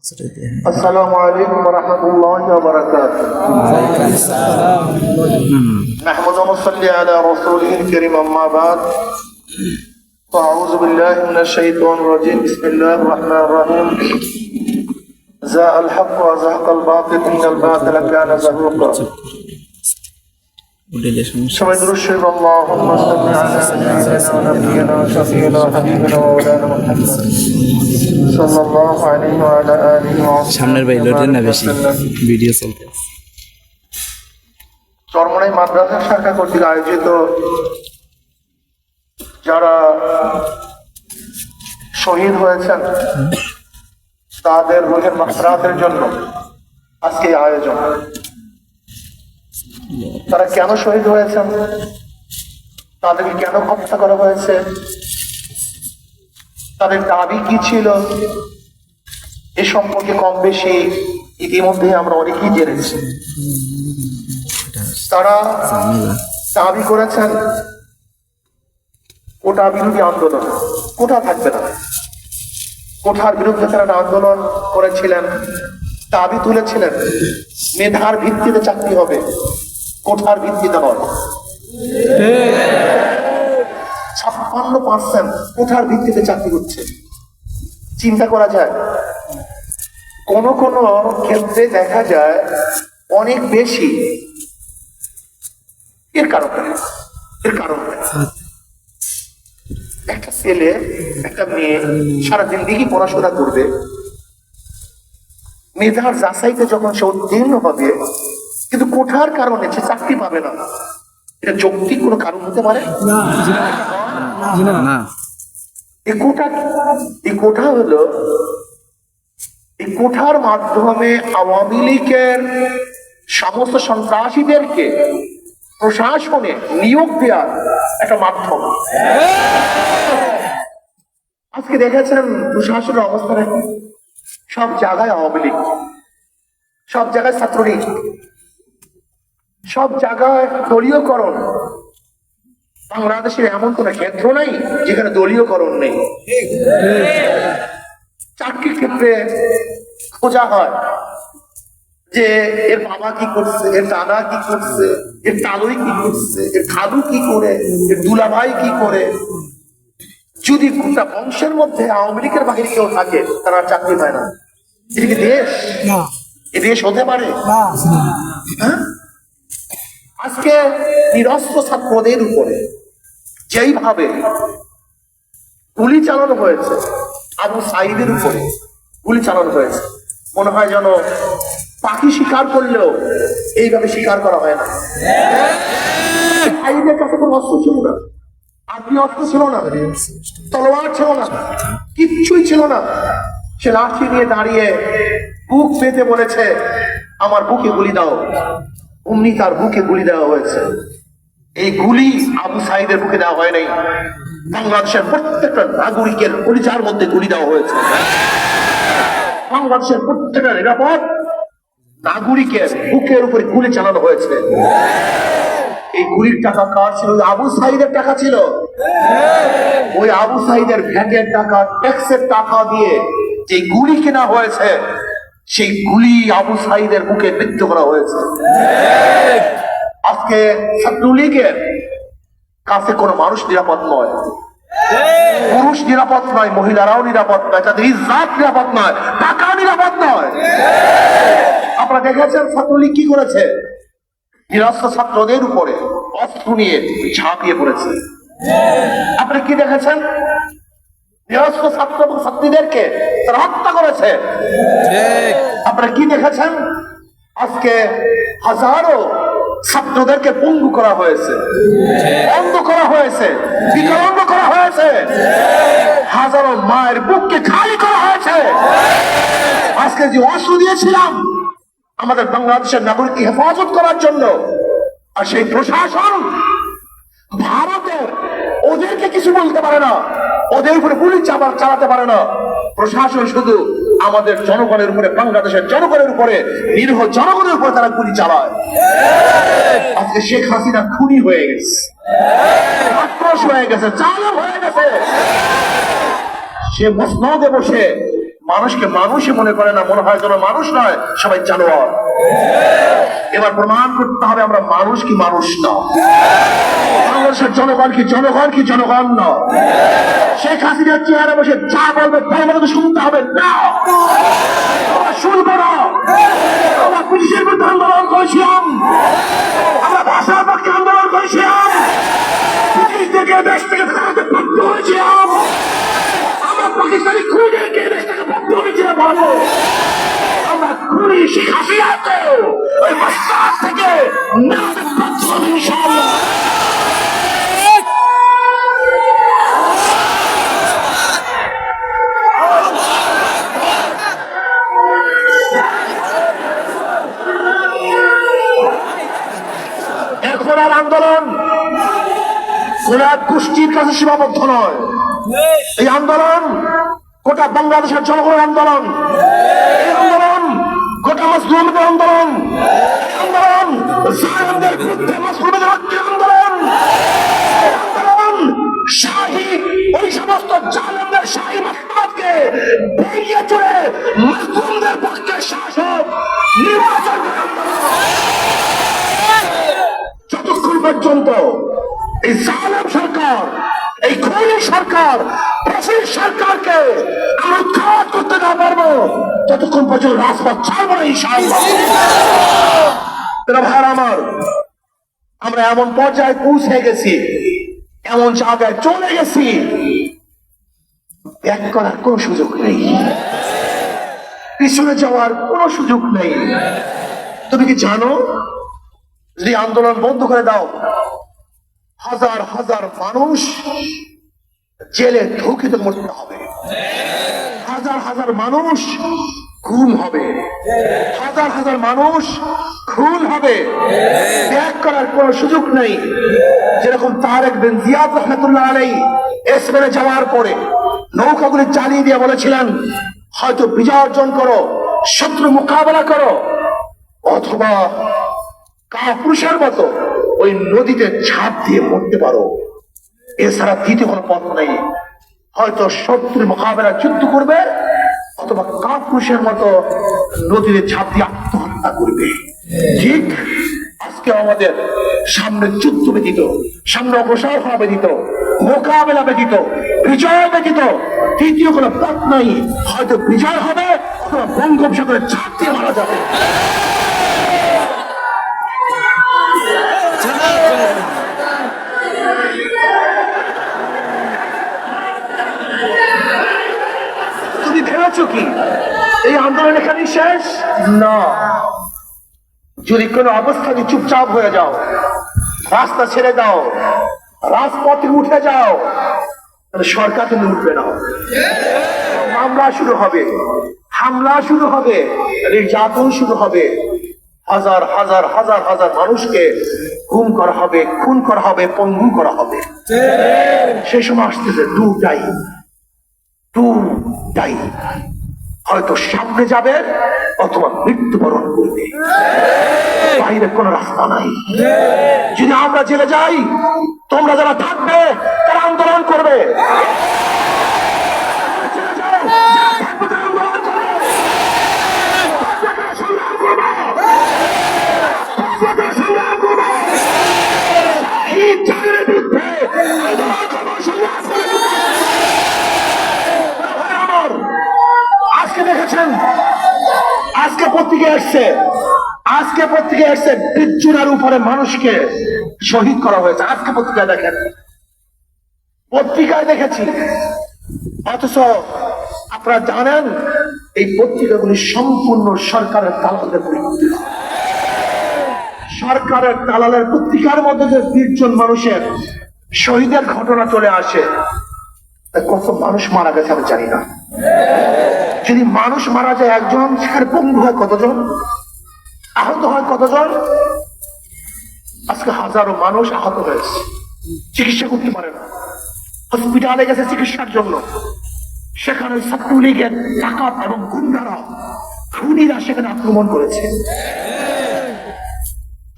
السلام عليكم ورحمة الله وبركاته. نحمد ونصلي على رسوله الكريم أما بعد. فأعوذ بالله من الشيطان الرجيم. بسم الله الرحمن الرحيم. زاء الحق وزهق الباطل إن الباطل كان زهوقا. সামনের ভাই লোটেন না বেশি? ভিডিও চলতে চরমনাই মাদ্রাসা শাখা কর্তৃক আয়োজিত যারা শহীদ হয়েছেন তাদের রোহের মাসরাতের জন্য আজকে আয়োজন। তারা কেন শহীদ হয়েছেন? তাদেরকে কেন হত্যা করা হয়েছে? তাদের দাবি কি ছিল? এ সম্পর্কে কম বেশি ইতিমধ্যে আমরা অনেকেই জেনেছি। তারা দাবি করেছেন, কোটা বিরোধী আন্দোলন। কোটা থাকবে না? কোঠার বিরুদ্ধে তারা আন্দোলন করেছিলেন, দাবি তুলেছিলেন, মেধার ভিত্তিতে চাকরি হবে। কোঠার ভিত্তিতে নয়। ছাপ্পান্ন পার্সেন্ট কোঠার ভিত্তিতে চাকরি হচ্ছে? চিন্তা করা যায়। কোন কোন ক্ষেত্রে দেখা যায় অনেক বেশি। এর কারণ এর কারণ একটা ছেলে, একটা মেয়ে সারাদিন দিকে পড়াশোনা করবে। মেধার যাচাইতে যখন সে উত্তীর্ণ হবে কিন্তু কোঠার কারণে সে চাকরি পাবে না। এটা যৌক্তিক কোনো কারণ হতে পারে? না। এই কোঠা এই কোঠা হলো এই কোঠার মাধ্যমে আওয়ামী লীগের সমস্ত সন্ত্রাসীদেরকে প্রশাসনে নিয়োগ দেওয়ার একটা মাধ্যম। আজকে দেখেছেন প্রশাসনের অবস্থাটা কি সব জায়গায় আওয়ামী লীগ সব জায়গায় ছাত্রলীগ। সব জায়গায় দলীয়করণ। বাংলাদেশের এমন কোন ক্ষেত্র নাই যেখানে দলীয়করণ নেই। চাকরির ক্ষেত্রে খোঁজা হয় যে এর বাবা কি করছে এর দাদা কি করছে এর তালুই কি করছে এর খালু কি করে এর দুলাভাই কি করে। যদি গোটা বংশের মধ্যে আওয়ামী লীগের বাহিরে কেউ থাকে তারা চাকরি পায় না। এটা কি দেশ? এ দেশ হতে পারে? হ্যাঁ? আজকে নিরস্ত্র ছাত্রদের উপরে যেইভাবে গুলি চালানো হয়েছে, আবু সাইদের উপরে গুলি চালানো হয়েছে, মনে হয় যেন পাখি শিকার করলেও এইভাবে শিকার করা হয় না। কাছে কোনো অস্ত্র ছিল না। আপনি অস্ত্র ছিল না। তলোয়ার ছিল না। কিচ্ছুই ছিল না। সে লাঠি নিয়ে দাঁড়িয়ে বুক পেতে বলেছে, আমার বুকে গুলি দাও। অমনি তার বুকে গুলি দেওয়া হয়েছে। এই গুলি আবু সাইদের বুকে দেওয়া হয় নাই। বাংলাদেশের প্রত্যেকটা নাগরিকের পরিচার মধ্যে গুলি দেওয়া হয়েছে। বাংলাদেশের প্রত্যেকটা নিরাপদ নাগরিকের বুকের উপরে গুলি চালানো হয়েছে। এই গুলির টাকা কার ছিল? আবু সাইদের টাকা ছিল। ওই আবু সাইদের ভ্যাটের টাকা, ট্যাক্সের টাকা দিয়ে যে গুলি কেনা হয়েছে সেই গুলি আবু সাইদের বুকে নৃত্য করা হয়েছে। আজকে ছাত্রলীগের কাছে কোনো মানুষ নিরাপদ নয়। পুরুষ নিরাপদ নয়, মহিলারাও নিরাপদ নয়, তাদের ইজাত নিরাপদ নয় টাকা নিরাপদ নয়। আপনারা দেখেছেন ছাত্রলীগ কি করেছে? নিরস্ত্র ছাত্রদের উপরে অস্ত্র নিয়ে ঝাঁপিয়ে পড়েছে। আপনি কি দেখেছেন? নিরস্ত্র ছাত্র এবং ছাত্রীদেরকে তারা হত্যা করেছে। আপনারা কি দেখেছেন? আজকে হাজারো ছাত্রদেরকে পঙ্গু করা হয়েছে। অন্ধ করা হয়েছে। বিকলাঙ্গ করা হয়েছে। হাজারো মায়ের বুককে খালি করা হয়েছে। আজকে যে অস্ত্র দিয়েছিলাম আমাদের বাংলাদেশের নাগরিককে হেফাজত করার জন্য আর সেই প্রশাসন ভারতের ওদেরকে কিছু বলতে পারে না। ওদের উপরে পুলিশ চাপা- চালাতে পারে না। প্রশাসন শুধু আমাদের জনগণের উপরে, বাংলাদেশের জনগণের উপরে, নিরীহ জনগণের উপরে তারা গুলি চালায়। আজকে শেখ হাসিনা খুনি হয়ে গেছে। আক্রোশ হয়ে গেছে চালক হয়ে গেছে। সে মসনদে বসে মানুষকে মানুষই মনে করে না, মনে হয় যেন মানুষ নয়, সবাই জানোয়ার। এবার প্রমাণ করতে হবে আমরা মানুষ কি মানুষ না। বাংলাদেশের জনগণ কি জনগণ কি জনগণ না শেখ হাসিনার চেয়ারে বসে যা বলবে তাই বলে শুনতে হবে না। শুনব না। আমরা পুলিশের বিরুদ্ধে আন্দোলন করেছিলাম। আমরা ভাষার পক্ষে আন্দোলন করেছিলাম। পুলিশ থেকে দেশ থেকে বাধ্য হয়েছিলাম আমরা পাকিস্তানি দেশ থেকে বাধ্য হয়েছিলাম ভালো আমরা খুনি শেখ হাসিনাকে ওই থেকে না বাধ্য আর আন্দোলন। কোন এক গোষ্ঠীর কাছে সীমাবদ্ধ নয়। এই আন্দোলন গোটা বাংলাদেশের জনগণের আন্দোলন। এই আন্দোলন গোটা মুসলিমদের আন্দোলন। আন্দোলন জালেমদের আন্দোলন। আন্দোলন শাহী ওই সমস্ত জালেমদের শাহী মতবাদকে ভেঙে চলে মুসলিমদের ততক্ষণ পর্যন্ত রাজপথ ছাড়বো না, ইনশাআল্লাহ। ভাইয়ার আমার, আমরা এমন পর্যায়ে পৌঁছে গেছি, এমন জায়গায় চলে গেছি ব্যাক করার কোনো সুযোগ নেই। পিছনে যাওয়ার কোনো সুযোগ নেই। তুমি কি জানো, যদি আন্দোলন বন্ধ করে দাও, হাজার হাজার মানুষ জেলে ঢুকিতে মরতে হবে। হাজার হাজার মানুষ খুন হবে। হাজার হাজার মানুষ খুন হবে। ত্যাগ করার কোন সুযোগ নেই। যেরকম তারেক বিন জিয়াদ রহমতুল্লাহ আলাই এসমেনে যাওয়ার পরে নৌকাগুলি চালিয়ে দিয়ে বলেছিলেন, হয়তো বিজয় অর্জন করো, শত্রু মোকাবেলা করো, অথবা কাপুরুষের মতো ওই নদীতে ঝাঁপ দিয়ে মরতে পারো। এছাড়া দ্বিতীয় কোনো পথ নেই। হয়তো শত্রুর মোকাবেলা যুদ্ধ করবে, অথবা কাপুরুষের মতো নদীতে ঝাঁপ দিয়ে আত্মহত্যা করবে। ঠিক আজকে আমাদের সামনে যুদ্ধ ব্যতীত, সামনে অগ্রসর হওয়া ব্যতীত, মোকাবেলা ব্যতীত, বিজয় ব্যতীত তৃতীয় কোনো পথ নাই। হয়তো বিজয় হবে, অথবা বঙ্গোপসাগরে ঝাঁপ দিয়ে মারা যাবে। ভেবেছো কি? এই আন্দোলন এখানেই শেষ? না। যদি কোনো অবস্থায় চুপচাপ হয়ে যাও রাস্তা ছেড়ে দাও রাজপথে উঠে যাও তাহলে সরকার কিন্তু উঠবে না। মামলা শুরু হবে হামলা শুরু হবে নির্যাতন শুরু হবে। হাজার হাজার হাজার হাজার মানুষকে গুম করা হবে খুন করা হবে পঙ্গু করা হবে। সে সময় আসতেছে টু টাইম টু টাইম হয়তো সামনে যাবে অথবা মৃত্যুবরণ করবে। বাইরে কোনো রাস্তা নাই। যদি আমরা জেলে যাই, তোমরা যারা থাকবে, তারা আন্দোলন করবে। সংগ্রাম করবে। এসছে আজকে পত্রিকা এসছে বিচ্ছুরার উপরে মানুষকে শহীদ করা হয়েছে। আজকে পত্রিকা দেখেন। পত্রিকায় দেখেছি। অথচ আপনারা জানেন, এই পত্রিকাগুলি সম্পূর্ণ সরকারের দালালদের পত্রিকা। সরকারের দালালের পত্রিকার মধ্যে যে বিশজন মানুষের শহীদের ঘটনা চলে আসে কত মানুষ মারা গেছে আমি জানি না। যদি মানুষ মারা যায় একজন সেখানে পঙ্গু হয় কতজন? আহত হয় কতজন? আজকে হাজারো মানুষ আহত হয়েছে। চিকিৎসা করতে পারে না। হসপিটালে গেছে চিকিৎসার জন্য। সেখানে ছাত্রলীগের ডাকাত এবং গুন্ডারা, খুনিরা সেখানে আক্রমণ করেছে।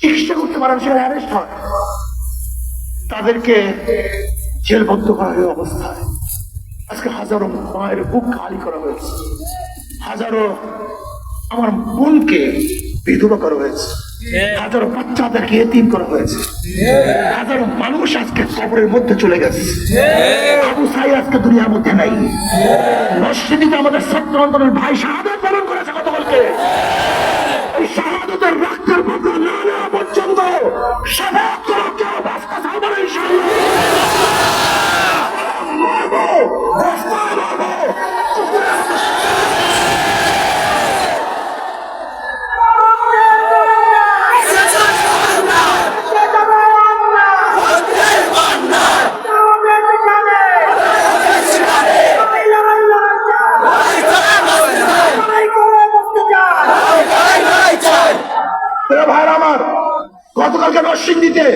চিকিৎসা করতে পারে না, সেখানে অ্যারেস্ট হয়। তাদেরকে জেলবদ্ধ করা হয়ে অবস্থায়। আজকে হাজারো মায়ের বুক খালি করা হয়েছে। হাজারো আমার বোনকে বিধবা করা হয়েছে। হাজারো বাচ্চাদেরকে এতিম করা হয়েছে। হাজারো মানুষ আজকে কবরের মধ্যে চলে গেছে। আবু সাই আজকে দুনিয়ার মধ্যে নাই। মসজিদে আমাদের ছাত্র আন্দোলনের ভাই শাহাদত পালন করেছে গতকালকে। এই শাহাদতের রক্তের বদলা না পর্যন্ত সাবাক কেউ বাঁচতে চাইবে না ইনশাআল্লাহ। মারবো, রাস্তায় মারবো, প্রিয় ভাইরা আমার গতকালকে নরসিংদীতে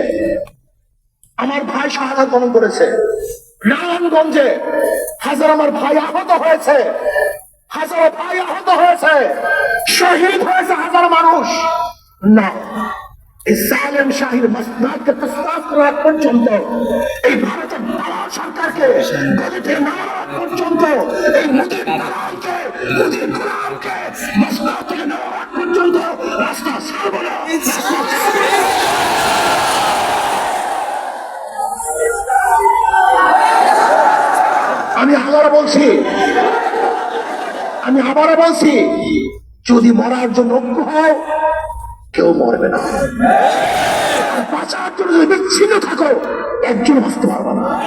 আমার ভাই শাহাদাত বরণ করেছে। নারায়ণগঞ্জে হাজার আমার ভাই আহত হয়েছে। হাজারো ভাই আহত হয়েছে। শহীদ হয়েছে হাজার মানুষ। না, এই পর্যন্ত, এই সরকারকে পর্যন্ত বলছি যদি মরার জন্য ঐক্য হও কেউ মরবে না। বাঁচার জন্য যদি বিচ্ছিন্ন থাকো একজন বাঁচতে পারবে না।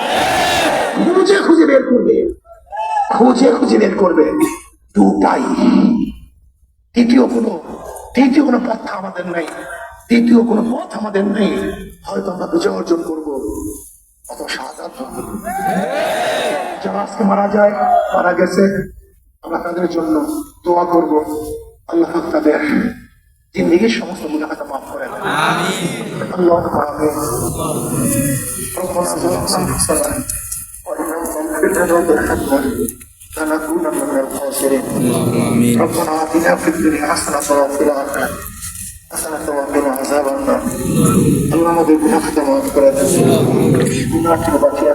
খুঁজে খুঁজে বের করবে। খুঁজে খুঁজে বের করবে। দুটাই। তৃতীয় কোনো তৃতীয় কোনো পথ আমাদের নেই। তৃতীয় কোনো পথ আমাদের নেই। হয়তো আমরা বিজয় অর্জন করব। অত সাজাত যারা আজকে মারা যায়, মারা গেছে আমরা তাদের জন্য দোয়া করব আল্লাহ পাক তাদের জিন্দগির সমস্ত গুণাখাতা মাফ করে দেন আল্লাহ আমিন ربنا ظلمنا انفسنا وان لم تغفر لنا وترحمنا لنكونن من الخاسرين آمين ربنا آتنا في الدنيا حسنة وفي الآخرة حسنة وقنا عذاب النار اللهم ذي بنا ختم وأذكر গুনাহ থেকে বাঁচিয়ে